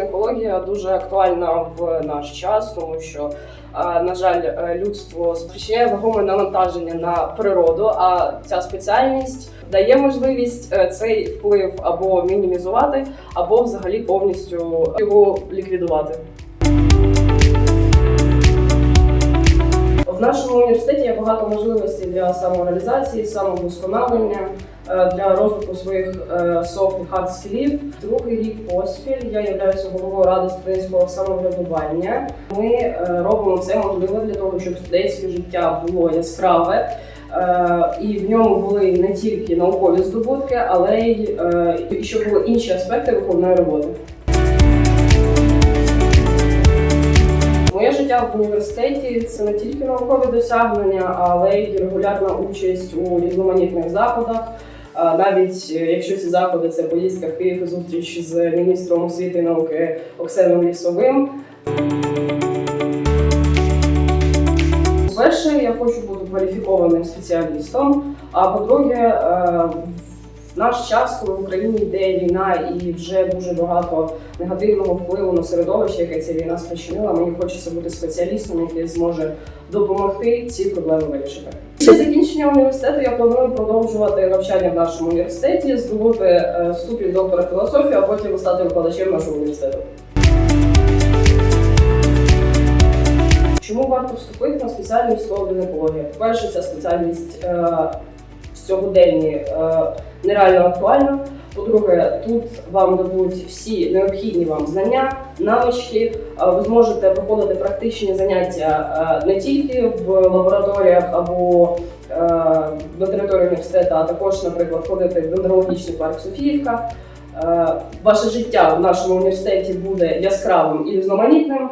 екологія дуже актуальна в наш час, тому що, е, на жаль, е, людство спричиняє вагоме навантаження на природу. А ця спеціальність дає можливість е, цей вплив або мінімізувати, або взагалі повністю його ліквідувати. В нашому університеті є багато можливостей для самореалізації, самовдосконалення, е, для розвитку своїх е, soft і hard скілів. Другий рік поспіль я являюся головою ради студентського самоврядування. Ми е, робимо все можливе для того, щоб студентське життя було яскраве. е, І в ньому були не тільки наукові здобутки, але й е, щоб були інші аспекти виховної роботи. Моє життя в університеті це не тільки наукові досягнення, але й регулярна участь у різноманітних заходах. Навіть е, якщо ці заходи це поїздка в Київ зустріч з міністром освіти і науки Оксеном Лісовим. По-перше, я хочу бути кваліфікованим спеціалістом. А по-друге, е, наш час, коли в Україні йде війна і вже дуже багато негативного впливу на середовище, яке ця війна спричинила, мені хочеться бути спеціалістом, який зможе допомогти ці проблеми вирішити. Після закінчення університету я планую продовжувати навчання в нашому університеті, здобути е, ступінь доктора філософії, а потім стати викладачем нашого університету. Чому варто вступити на спеціальність гінекологія? По-перше, ця спеціальність е, сьогоденні е, нереально актуальна. По-друге, тут вам дадуть всі необхідні вам знання, навички. Е, Ви зможете проходити практичні заняття е, не тільки в лабораторіях або е, на території університету, а також, наприклад, ходити в дендрологічний парк Софіївка. Ваше життя в нашому університеті буде яскравим і різноманітним.